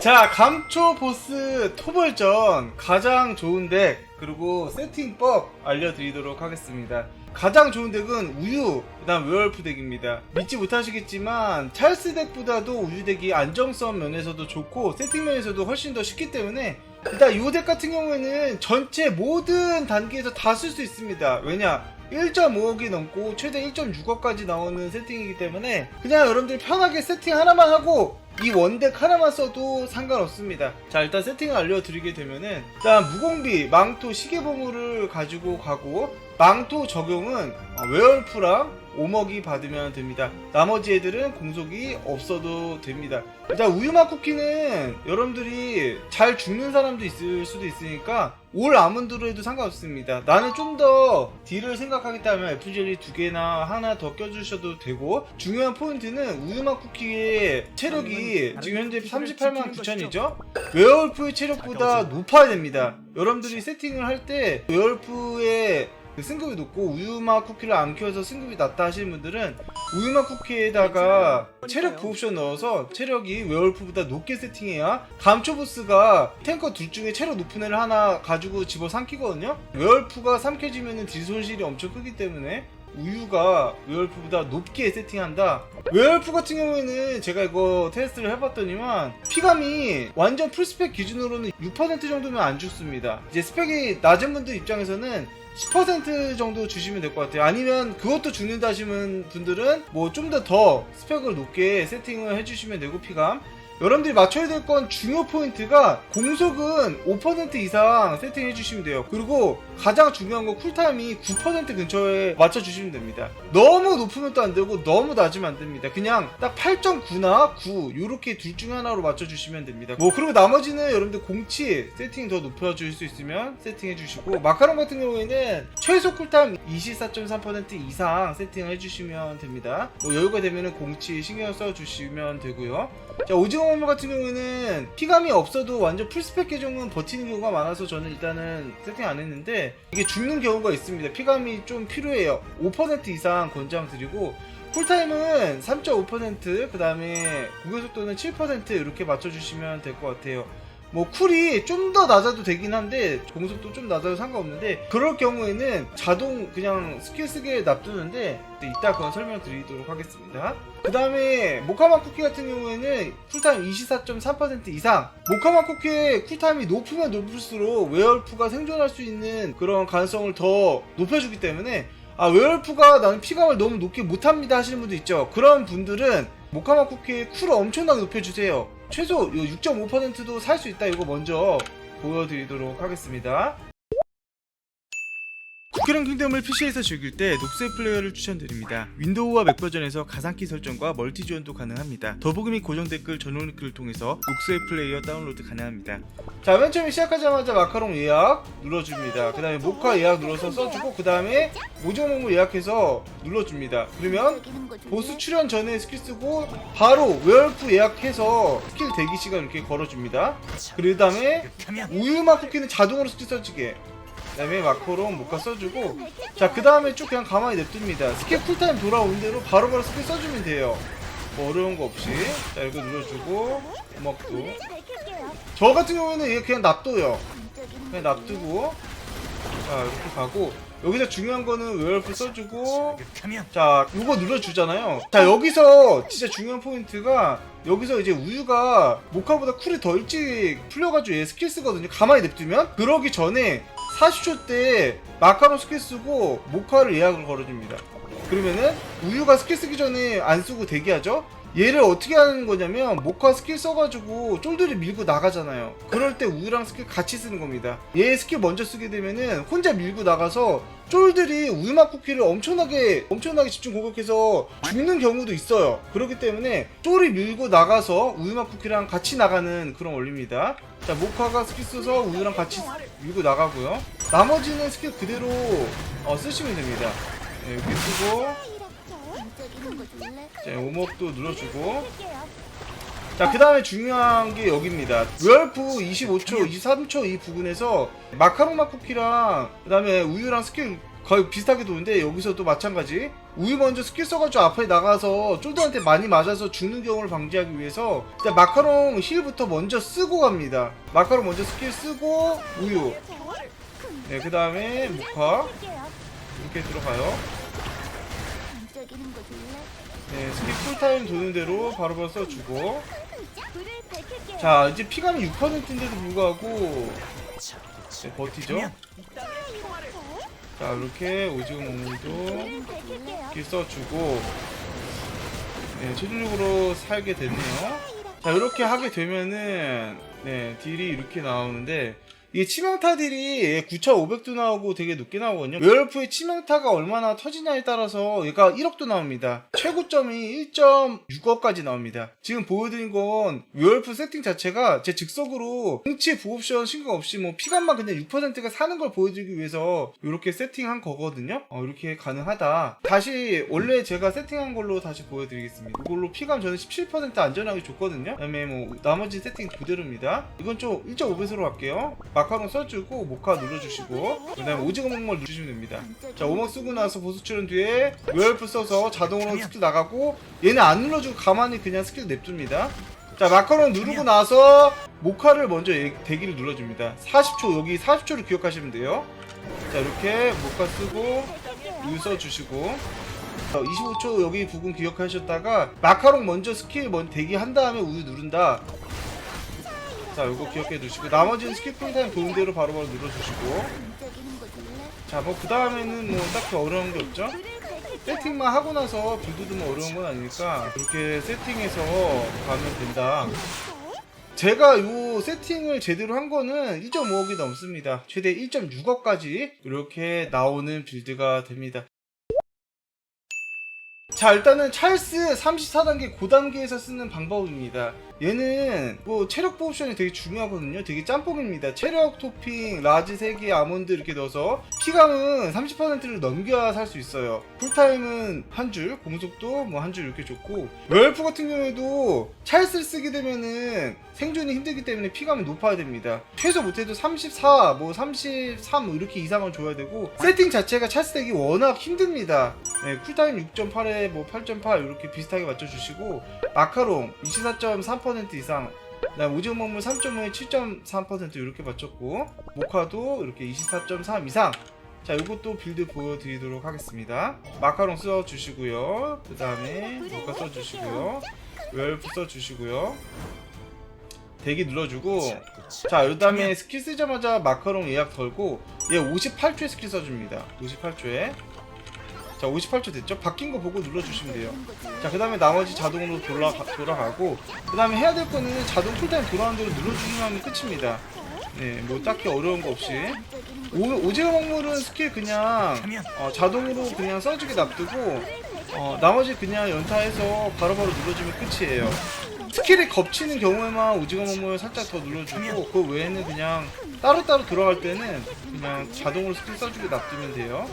자, 감초 보스 토벌전 가장 좋은 덱 그리고 세팅법 알려드리도록 하겠습니다. 가장 좋은 덱은 우유, 그 다음 웨얼프 덱입니다. 믿지 못하시겠지만 찰스 덱보다도 우유 덱이 안정성 면에서도 좋고 세팅 면에서도 훨씬 더 쉽기 때문에 일단 이 덱 같은 경우에는 전체 모든 단계에서 다 쓸 수 있습니다. 왜냐? 1.5억이 넘고 최대 1.6억까지 나오는 세팅이기 때문에 그냥 여러분들 편하게 세팅 하나만 하고 이 원덱 하나만 써도 상관없습니다. 자 일단 세팅을 알려드리게 되면은 일단 무공비, 망토, 시계보물을 가지고 가고 망토 적용은 어, 웨얼프랑 오먹이 받으면 됩니다. 나머지 애들은 공속이 없어도 됩니다. 일단 우유맛 쿠키는 여러분들이 잘 죽는 사람도 있을 수도 있으니까 올 아몬드로 해도 상관없습니다. 나는 좀 더 딜을 생각하겠다면 애플젤리 두 개나 하나 더 껴주셔도 되고 중요한 포인트는 우유맛 쿠키의 체력이 지금 현재 38만 9천이죠? 웨얼프의 체력보다 높아야 됩니다. 여러분들이 세팅을 할때그 승급이 높고 우유맛 쿠키를 안 키워서 승급이 낮다 하시는 분들은 우유맛 쿠키에다가 체력 부옵션 넣어서 체력이 웨얼프보다 높게 세팅해야 감초보스가 탱커 둘 중에 체력 높은 애를 하나 가지고 집어 삼키거든요 웨얼프가 삼켜지면 딜 손실이 엄청 크기 때문에 우유가 웨얼프보다 높게 세팅한다. 웨얼프 같은 경우에는 제가 이거 테스트를 해봤더니만 피감이 완전 풀스펙 기준으로는 6% 정도면 안 죽습니다. 이제 스펙이 낮은 분들 입장에서는 10% 정도 주시면 될 것 같아요. 아니면 그것도 죽는다 하시는 분들은 뭐좀더더 스펙을 높게 세팅을 해주시면 되고 피감. 여러분들이 맞춰야 될 건 중요 포인트가 공속은 5% 이상 세팅해 주시면 돼요. 그리고 가장 중요한 건 쿨타임이 9% 근처에 맞춰 주시면 됩니다. 너무 높으면 또 안 되고 너무 낮으면 안 됩니다. 그냥 딱 8.9나 9 요렇게 둘 중 하나로 맞춰 주시면 됩니다. 뭐 그리고 나머지는 여러분들 공치 세팅 더 높여 주실 수 있으면 세팅해 주시고 마카롱 같은 경우에는 최소 쿨타임 24.3% 이상 세팅해 주시면 됩니다. 뭐 여유가 되면은 공치 신경 써 주시면 되고요. 자 오징어 먹물 같은 경우에는 피감이 없어도 완전 풀스펙 계정은 버티는 경우가 많아서 저는 일단은 세팅 안 했는데 이게 죽는 경우가 있습니다. 피감이 좀 필요해요. 5% 이상 권장드리고 쿨타임은 3.5%그 다음에 공격속도는 7% 이렇게 맞춰주시면 될 것 같아요 뭐 쿨이 좀 더 낮아도 되긴 한데 공속도 좀 낮아도 상관없는데 그럴 경우에는 자동 그냥 스킬 쓰게 놔두는데 이따 그건 설명드리도록 하겠습니다. 그 다음에 모카마 쿠키 같은 경우에는 쿨타임 24.3% 이상. 모카마 쿠키의 쿨타임이 높으면 높을수록 웨얼프가 생존할 수 있는 그런 가능성을 더 높여주기 때문에 아 웨얼프가 나는 피감을 너무 높게 못합니다 하시는 분도 있죠. 그런 분들은 모카마 쿠키의 쿨을 엄청나게 높여주세요 최소 6.5%도 살 수 있다 이거 먼저 보여드리도록 하겠습니다 쿠키런 킹덤을 PC에서 즐길 때 녹색 플레이어를 추천드립니다. 윈도우와 맥 버전에서 가상키 설정과 멀티 지원도 가능합니다. 더보기 및 고정 댓글 전용 링크를 통해서 녹색 플레이어 다운로드 가능합니다. 자, 맨 처음에 시작하자마자 마카롱 예약 눌러줍니다. 그 다음에 모카 예약 눌러서 써주고 그 다음에 먹물 예약해서 눌러줍니다. 그러면 보스 출연 전에 스킬 쓰고 바로 웨얼프 예약해서 스킬 대기 시간 이렇게 걸어줍니다. 그 다음에 우유맛 쿠키는 자동으로 스킬 써주게. 그 다음에 마카롱 모카 써주고 자 그 다음에 쭉 그냥 가만히 냅둡니다. 스킬 쿨타임 돌아오는 대로 바로바로 스킬 써주면 돼요. 뭐 어려운 거 없이. 자 이거 눌러주고 음악도 저 같은 경우에는 얘 그냥 놔둬요. 그냥 놔두고. 자 이렇게 가고. 여기서 중요한 거는 웨얼프 써주고. 자 이거 눌러주잖아요. 자 여기서 진짜 중요한 포인트가 여기서 이제 우유가 모카보다 쿨이 더 일찍 풀려가지고 얘 스킬 쓰거든요. 가만히 냅두면. 그러기 전에 40초 때 마카롱 스킬 쓰고 모카를 예약을 걸어줍니다. 그러면은 우유가 스킬 쓰기 전에 안 쓰고 대기하죠 얘를 어떻게 하는 거냐면 모카 스킬 써가지고 쫄들이 밀고 나가잖아요. 그럴 때 우유랑 스킬 같이 쓰는 겁니다. 얘 스킬 먼저 쓰게 되면은 혼자 밀고 나가서 쫄들이 우유맛 쿠키를 엄청나게 엄청나게 집중 공격해서 죽는 경우도 있어요. 그렇기 때문에 쫄이 밀고 나가서 우유맛 쿠키랑 같이 나가는 그런 원리입니다. 자 모카가 스킬 써서 우유랑 같이 밀고 나가고요. 나머지는 스킬 그대로 어, 쓰시면 됩니다. 네, 이렇게 쓰고 자, 오목도 눌러주고 자, 그 다음에 중요한 게 여기입니다. 웨얼프 25초, 23초 이 부분에서 마카롱 맛 쿠키랑 그 다음에 우유랑 스킬 거의 비슷하게 도는데 여기서도 마찬가지 우유 먼저 스킬 써가지고 앞에 나가서 쫄들한테 많이 맞아서 죽는 경우를 방지하기 위해서 일단 마카롱 힐부터 먼저 쓰고 갑니다. 마카롱 먼저 스킬 쓰고 우유. 네, 그 다음에 무카 이렇게 들어가요. 네, 스킬 쿨타임 도는 대로 바로바로 써주고. 자, 이제 피감이 6%인데도 불구하고 네, 버티죠. 자, 이렇게 오징어 밝힐게요. 이렇게 써주고 네, 최종적으로 살게 됐네요. 자, 이렇게 하게 되면은 네, 딜이 이렇게 나오는데 이게 치명타 딜이 9,500도 나오고 되게 높게 나오거든요. 웨얼프의 치명타가 얼마나 터지냐에 따라서 얘가 1억도 나옵니다. 최고점이 1.6억까지 나옵니다. 지금 보여드린 건 웨얼프 세팅 자체가 제 즉석으로 응치 부옵션 신경 없이 뭐 피감만 그냥 6%가 사는 걸 보여드리기 위해서 이렇게 세팅한 거거든요. 어, 이렇게 가능하다. 다시 원래 제가 세팅한 걸로 다시 보여드리겠습니다. 이걸로 피감 저는 17% 안전하게 줬거든요. 그다음에 뭐 나머지 세팅 그대로입니다. 이건 좀 1.5배수로 할게요. 마카롱 써주고 모카 눌러주시고 그 다음에 오징어 먹물 누르시면 됩니다. 자 오목 쓰고 나서 보스 출연 뒤에 웨얼프 써서 자동으로 스킬 나가고 얘는 안 눌러주고 가만히 그냥 스킬 냅둡니다. 자 마카롱 누르고 나서 모카를 먼저 얘- 대기를 눌러줍니다. 40초 여기 40초를 기억하시면 돼요. 자 이렇게 모카 쓰고 우유 써주시고 25초 여기 부분 기억하셨다가 마카롱 먼저 스킬 먼저 대기한 다음에 우유 누른다. 자 이거 기억해 두시고 나머지는 스킬 풀타임 도는 대로 바로바로 눌러주시고 반짝이는 거 줄래? 자뭐 그 다음에는 뭐 딱히 어려운 게 없죠? 세팅만 하고 나서 빌드도 뭐 어려운 건 아니니까 그렇게 세팅해서 가면 된다. 제가 요 세팅을 제대로 한 거는 1.5억이 넘습니다. 최대 1.6억까지 이렇게 나오는 빌드가 됩니다. 자 일단은 찰스 34단계 고단계에서 쓰는 방법입니다. 얘는 뭐 체력 옵션이 되게 중요하거든요. 되게 짬뽕입니다. 체력 토핑, 라지 3개, 아몬드 이렇게 넣어서 피감은 30%를 넘겨야 살 수 있어요. 풀타임은 한 줄, 공속도 뭐 한 줄 이렇게 좋고 웰프 같은 경우에도 찰스를 쓰게 되면은 생존이 힘들기 때문에 피감이 높아야 됩니다. 최소 못해도 34, 뭐 33, 뭐 이렇게 이상을 줘야 되고 세팅 자체가 찰스 덱이 워낙 힘듭니다. 네, 쿨타임 6.8에 뭐 8.8 이렇게 비슷하게 맞춰주시고 마카롱 24.3% 이상 그다음 오징어 먹물 3.5에 7.3% 이렇게 맞췄고 모카도 이렇게 24.3 이상. 자 이것도 빌드 보여드리도록 하겠습니다. 마카롱 써주시고요. 그 다음에 모카 써주시고요. 웰프 써주시고요. 대기 눌러주고. 자, 그 다음에 스킬 쓰자마자 마카롱 예약 덜고 얘 58초에 스킬 써줍니다. 58초에. 자, 58초 됐죠? 바뀐 거 보고 눌러주시면 돼요. 자, 그 다음에 나머지 자동으로 돌아, 돌아가고 그 다음에 해야 될 거는 자동 쿨타임 돌아가는 대로 눌러주기만 하면 끝입니다. 네, 뭐 딱히 어려운 거 없이. 오, 오징어 먹물은 스킬 그냥 어, 자동으로 그냥 써주게 놔두고 어, 나머지 그냥 연타해서 바로바로 눌러주면 끝이에요. 스킬이 겹치는 경우에만 오징어 먹물 살짝 더 눌러주고 그 외에는 그냥 따로따로 들어갈 때는 그냥 자동으로 스킬 써주게 놔두면 돼요.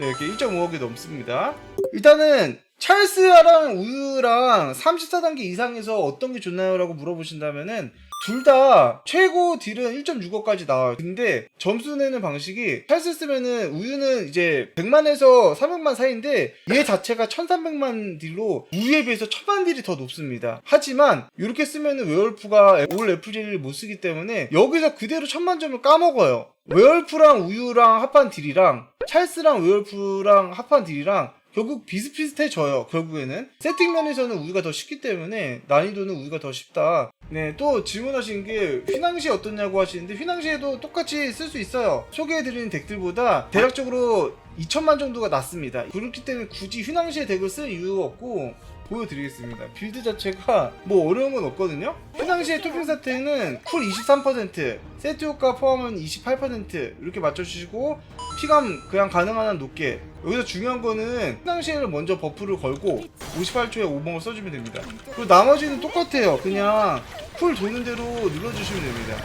네, 이렇게 1.5억이 넘습니다. 일단은 찰스랑 우유랑 34단계 이상에서 어떤 게 좋나요? 라고 물어보신다면은 둘 다 최고 딜은 1.6억까지 나와요. 근데 점수 내는 방식이 찰스 쓰면은 우유는 이제 100만에서 300만 사이인데 얘 자체가 1300만 딜로 우유에 비해서 1000만 딜이 더 높습니다. 하지만 이렇게 쓰면은 웨얼프가 올 FJ를 못 쓰기 때문에 여기서 그대로 1000만 점을 까먹어요. 웨얼프랑 우유랑 합한 딜이랑 찰스랑 웨얼프랑 합한 딜이랑 결국 비슷비슷해져요. 결국에는 세팅 면에서는 우유가 더 쉽기 때문에 난이도는 우유가 더 쉽다. 네 또 질문하신 게 휘낭시 어떻냐고 하시는데 휘낭시에도 똑같이 쓸 수 있어요. 소개해드리는 덱들보다 대략적으로 2천만 정도가 낮습니다. 그렇기 때문에 굳이 휘낭시의 덱을 쓸 이유가 없고 보여드리겠습니다. 빌드 자체가 뭐 어려운 건 없거든요. 휘낭시의 토핑 사태는 쿨 23%, 세트 효과 포함은 28% 이렇게 맞춰주시고 피감 그냥 가능한 한 높게 여기서 중요한 거는 휘낭시에를 먼저 버프를 걸고 58초에 5번을 써주면 됩니다. 그리고 나머지는 똑같아요. 그냥 쿨 도는 대로 눌러주시면 됩니다.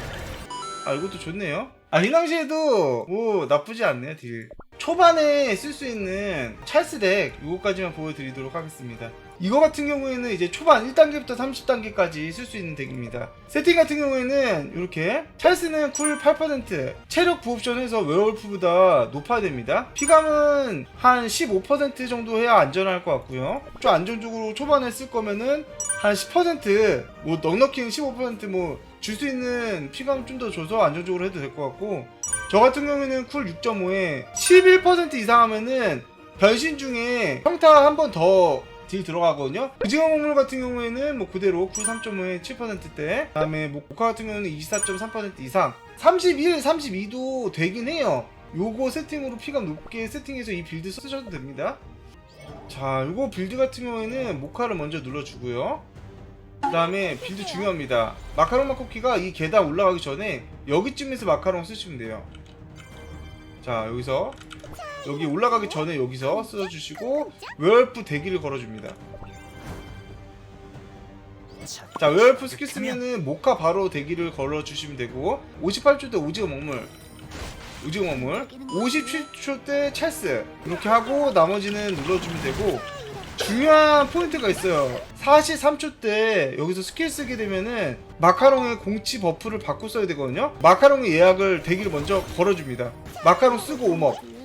아 이것도 좋네요. 아 휘낭시에도 뭐 나쁘지 않네요 딜. 초반에 쓸 수 있는 찰스 덱 요거까지만 보여드리도록 하겠습니다. 이거 같은 경우에는 이제 초반 1단계부터 30단계까지 쓸 수 있는 덱입니다. 세팅 같은 경우에는 이렇게 찰스는 쿨 8% 체력 부옵션에서 웨어울프보다 높아야 됩니다. 피감은 한 15% 정도 해야 안전할 것 같고요. 좀 안정적으로 초반에 쓸 거면은 한 10%뭐 넉넉히는 15%뭐 줄 수 있는 피감 좀 더 줘서 안정적으로 해도 될 것 같고 저 같은 경우에는 쿨 6.5에 11% 이상 하면은 변신 중에 평타 한 번 더 딜 들어가거든요. 오징어 먹물 같은 경우에는 뭐 그대로 쿨 3.5에 7%대 그다음에 뭐 모카 같은 경우는 24.3% 이상 31, 32도 되긴 해요. 요거 세팅으로 피감 높게 세팅해서 이 빌드 쓰셔도 됩니다. 자, 요거 빌드 같은 경우에는 모카를 먼저 눌러주고요. 그 다음에 빌드 중요합니다. 마카롱 마코키가 이 계단 올라가기 전에 여기쯤에서 마카롱 쓰시면 돼요. 자, 여기서 여기 올라가기 전에 여기서 써주시고 웨얼프 대기를 걸어줍니다. 자, 웨얼프 스킬 쓰면은 모카 바로 대기를 걸어주시면 되고 58초 때 오징어 먹물. 오징어 먹물. 57초 때 찰스. 이렇게 하고 나머지는 눌러주면 되고 중요한 포인트가 있어요. 43초 때 여기서 스킬 쓰게 되면은 마카롱의 공치 버프를 바꿔 써야 되거든요. 마카롱의 예약을 대기를 먼저 걸어줍니다. 마카롱 쓰고 오먹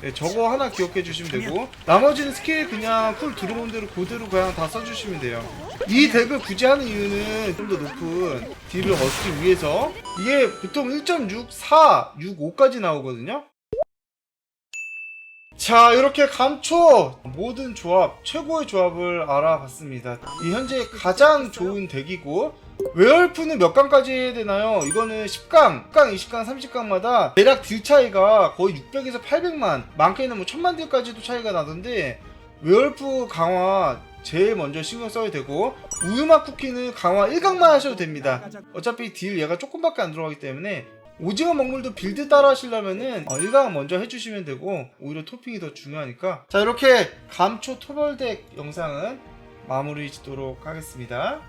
네, 저거 하나 기억해 주시면 되고 나머지는 스킬 그냥 쿨 들어온 대로 그대로 그냥 다 써주시면 돼요. 이 덱을 굳이 하는 이유는 좀 더 높은 딜을 얻기 위해서 이게 보통 1.64, 65까지 나오거든요 자 이렇게 감초 모든 조합 최고의 조합을 알아봤습니다 이 현재 가장 좋은 덱이고 웨얼프는 몇 강까지 해야 되나요? 이거는 10강, 10강, 20강, 30강마다 대략 딜 차이가 거의 600에서 800만 많게는 뭐 1000만 딜까지도 차이가 나던데 웨얼프 강화 제일 먼저 신경 써야 되고 우유맛 쿠키는 강화 1강만 하셔도 됩니다 어차피 딜 얘가 조금밖에 안 들어가기 때문에 오징어 먹물도 빌드 따라 하시려면은 어, 1강 먼저 해주시면 되고 오히려 토핑이 더 중요하니까. 자 이렇게 감초 토벌덱 영상은 마무리 짓도록 하겠습니다